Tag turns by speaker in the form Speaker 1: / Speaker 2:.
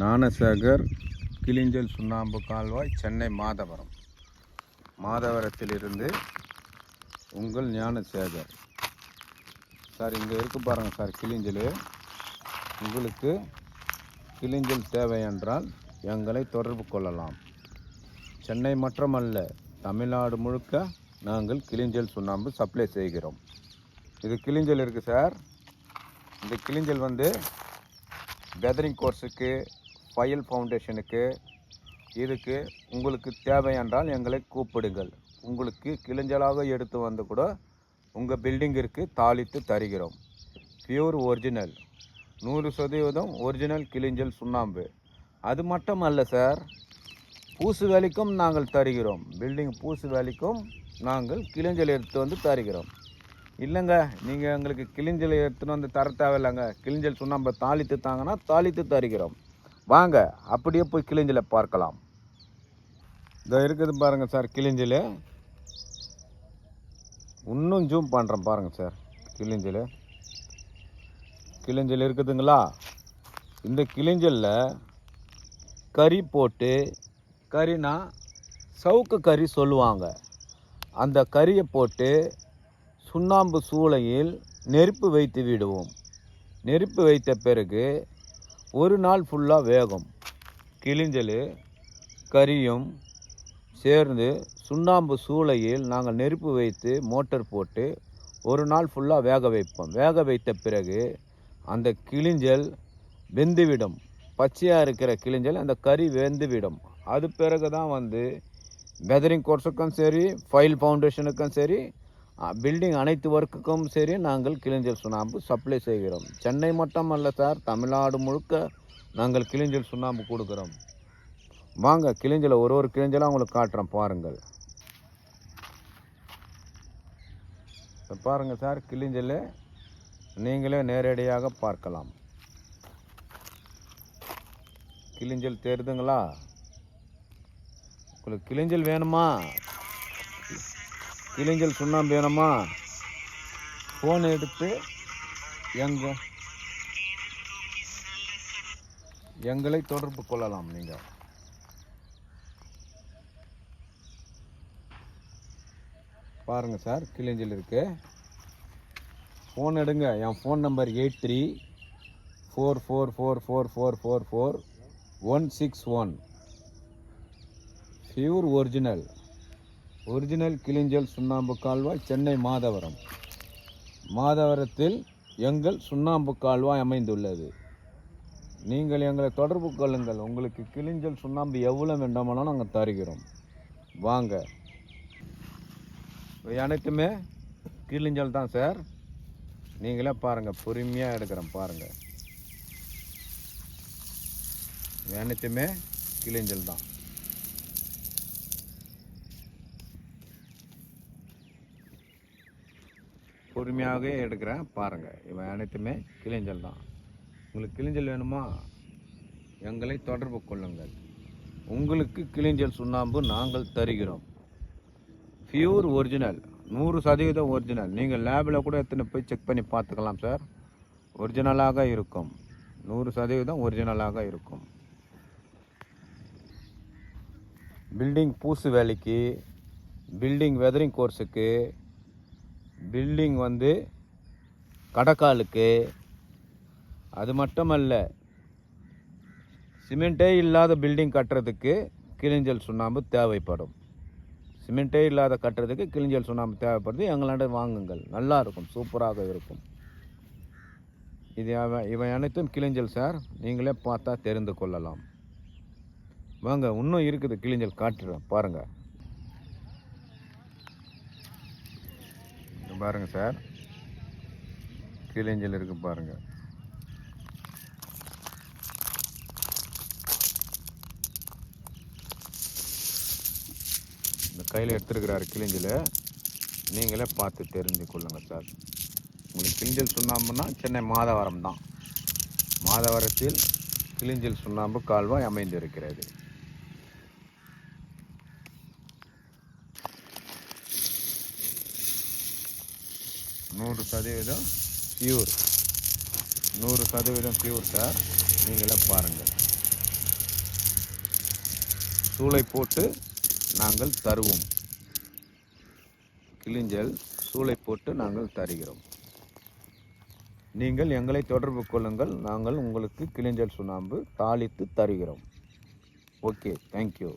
Speaker 1: ஞானசேகர் கிளிஞ்சல் சுண்ணாம்பு கால்வாய் சென்னை மாதவரம். மாதவரத்திலிருந்து உங்கள் ஞானசேகர். சார் இங்கே இருக்கு பாருங்கள் சார் கிளிஞ்சல். உங்களுக்கு கிளிஞ்சல் தேவை என்றால் எங்களை தொடர்பு கொள்ளலாம். சென்னை மட்டுமல்ல தமிழ்நாடு முழுக்க நாங்கள் கிளிஞ்சல் சுண்ணாம்பு சப்ளை செய்கிறோம். இது கிளிஞ்சல் இருக்குது சார். இந்த கிளிஞ்சல் வந்து வெதரிங் கோர்ஸுக்கு ஃபயல் ஃபவுண்டேஷனுக்கு இதுக்கு உங்களுக்கு தேவை என்றால் எங்களை கூப்பிடுங்கள். உங்களுக்கு கிளிஞ்சலாக எடுத்து வந்து கூட உங்கள் பில்டிங்கிற்கு தாளித்து தருகிறோம். Pure original. நூறு சதவீதம் ஒரிஜினல் கிளிஞ்சல் சுண்ணாம்பு. அது மட்டும் அல்ல சார் பூசு வேலைக்கும் நாங்கள் தருகிறோம். பில்டிங் பூசு வேலைக்கும் நாங்கள் கிளிஞ்சல் எடுத்து வந்து தருகிறோம். இல்லைங்க நீங்கள் எங்களுக்கு கிளிஞ்சல் எடுத்துன்னு வந்து தர தேவையில்லைங்க. கிளிஞ்சல் சுண்ணாம்பை தாளித்து தாங்கன்னா தாளித்து தருகிறோம். வாங்க அப்படியே போய் கிளிஞ்சலை பார்க்கலாம். இதோ இருக்குது பாருங்கள் சார் கிளிஞ்சில் இன்னும் ஜூம் பண்ணுறேன் பாருங்கள் சார் கிளிஞ்சில் கிளிஞ்சல் இருக்குதுங்களா? இந்த கிளிஞ்சலில் கறி போட்டு கறினா சவுக்கு கறி சொல்லுவாங்க. அந்த கறியை போட்டு சுண்ணாம்பு சூளையில் நெருப்பு வைத்து விடுவோம். நெருப்பு வைத்த பிறகு ஒரு நாள் ஃபுல்லாக வேகும். கிழிஞ்சல் கறியும் சேர்ந்து சுண்ணாம்பு சூளையில் நாங்கள் நெருப்பு வைத்து மோட்டர் போட்டு ஒரு நாள் ஃபுல்லாக வேக வைப்போம். வேக வைத்த பிறகு அந்த கிளிஞ்சல் வெந்துவிடும். பச்சையாக இருக்கிற கிளிஞ்சல் அந்த கறி வெந்துவிடும். அது பிறகு தான் வந்து வெதரிங் கோர்ஸுக்கும் சரி ஃபைல் ஃபவுண்டேஷனுக்கும் சரி பில்டிங் அனைத்து ஒர்க்குக்கும் சரி நாங்கள் கிளிஞ்சல் சுண்ணாம்பு சப்ளை செய்கிறோம். சென்னை மட்டும் அல்ல சார் தமிழ்நாடு முழுக்க நாங்கள் கிளிஞ்சல் சுண்ணாம்பு கொடுக்குறோம். வாங்க கிளிஞ்சலை ஒரு ஒரு கிளிஞ்சலாக உங்களுக்கு காட்டுறேன் பாருங்கள். பாருங்கள் சார் கிளிஞ்சல் நீங்களே நேரடியாக பார்க்கலாம். கிளிஞ்சல் தெரிதுங்களா? உங்களுக்கு கிளிஞ்சல் வேணுமா? இளைஞர் சுண்ணாம்பு வேணுமா? ஃபோன் எடுத்து எங்க எங்களை தொடர்பு கொள்ளலாம் நீங்கள் பாருங்கள் சார் கிளிஞ்சல் இருக்கு. ஃபோன் எடுங்க. என் phone number eight three four four four four four four four one six one pure original original கிளிஞ்சல் சுண்ணாம்பு கால்வாய் சென்னை மாதவரம். மாதவரத்தில் எங்கள் சுண்ணாம்பு கால்வாய் அமைந்துள்ளது. நீங்கள் எங்களை தொடர்பு கொள்ளுங்கள். உங்களுக்கு கிளிஞ்சல் சுண்ணாம்பு எவ்வளோ வேண்டாமாலும் நாங்கள் தருகிறோம். வாங்க. இவை அனைத்துமே கிளிஞ்சல் தான் சார். நீங்களே பாருங்கள் பொறுமையாக எடுக்கிறேன் பாருங்கள் அனைத்துமே கிளிஞ்சல் தான். பொறுமையாகவே எடுக்கிறேன். பாருங்கள் இவன் அனைத்துமே கிளிஞ்சல் தான். உங்களுக்கு கிளிஞ்சல் வேணுமா? எங்களை தொடர்பு கொள்ளுங்கள். உங்களுக்கு கிளிஞ்சல் சுண்ணாம்பு நாங்கள் தருகிறோம். பியூர் ஒரிஜினல் நூறு சதவீதம் ஒரிஜினல் நீங்கள் லேபில் கூட எத்தனை போய் செக் பண்ணி பார்த்துக்கலாம் சார் ஒரிஜினலாக இருக்கும். நூறு சதவீதம் ஒரிஜினலாக இருக்கும். பில்டிங் பூசு வேலைக்கு பில்டிங் வெதரிங் கோர்ஸுக்கு பில்டிங் வந்து கடக்காலுக்கு. அது மட்டுமல்ல சிமெண்ட்டே இல்லாத பில்டிங் கட்டுறதுக்கு கிளிஞ்சல் சுண்ணாம்பு தேவைப்படும். சிமெண்ட்டே இல்லாத கட்டுறதுக்கு கிளிஞ்சல் சுண்ணாம்பு தேவைப்படுது. எங்களாண்ட வாங்குங்கள். நல்லா இருக்கும். சூப்பராக இருக்கும். இது அவன் இவன் அனைத்தும் கிளிஞ்சல் சார் நீங்களே பார்த்தா தெரிந்து கொள்ளலாம். வாங்க இன்னும் இருக்குது கிளிஞ்சல் காட்டுறேன். பாருங்கள் பாருங்கள் சார். கீழேஞ்சல் இருக்குது பாருங்கள் இந்த கையில் எடுத்துருக்கிறார் கிளிஞ்சல் நீங்களே பார்த்து தெரிஞ்சு கொள்ளுங்கள் சார். உங்களுக்கு கிளிஞ்சல் சுண்ணாம்புனா சென்னை மாதவரம் தான் மாதவரத்தில் கிளிஞ்சல் சுண்ணாம்பு கால்வாய் அமைந்திருக்கிறது. நூறு சதவீதம் பியூர் நூறு சதவீதம் பியூர் சார் நீங்களே பாருங்கள். சூளை போட்டு நாங்கள் தருவோம். கிளிஞ்சல் சூளை போட்டு நாங்கள் தருகிறோம். நீங்கள் எங்களை தொடர்பு கொள்ளுங்கள். நாங்கள் உங்களுக்கு கிளிஞ்சல் சுண்ணாம்பு தாளித்து தருகிறோம். Okay thank you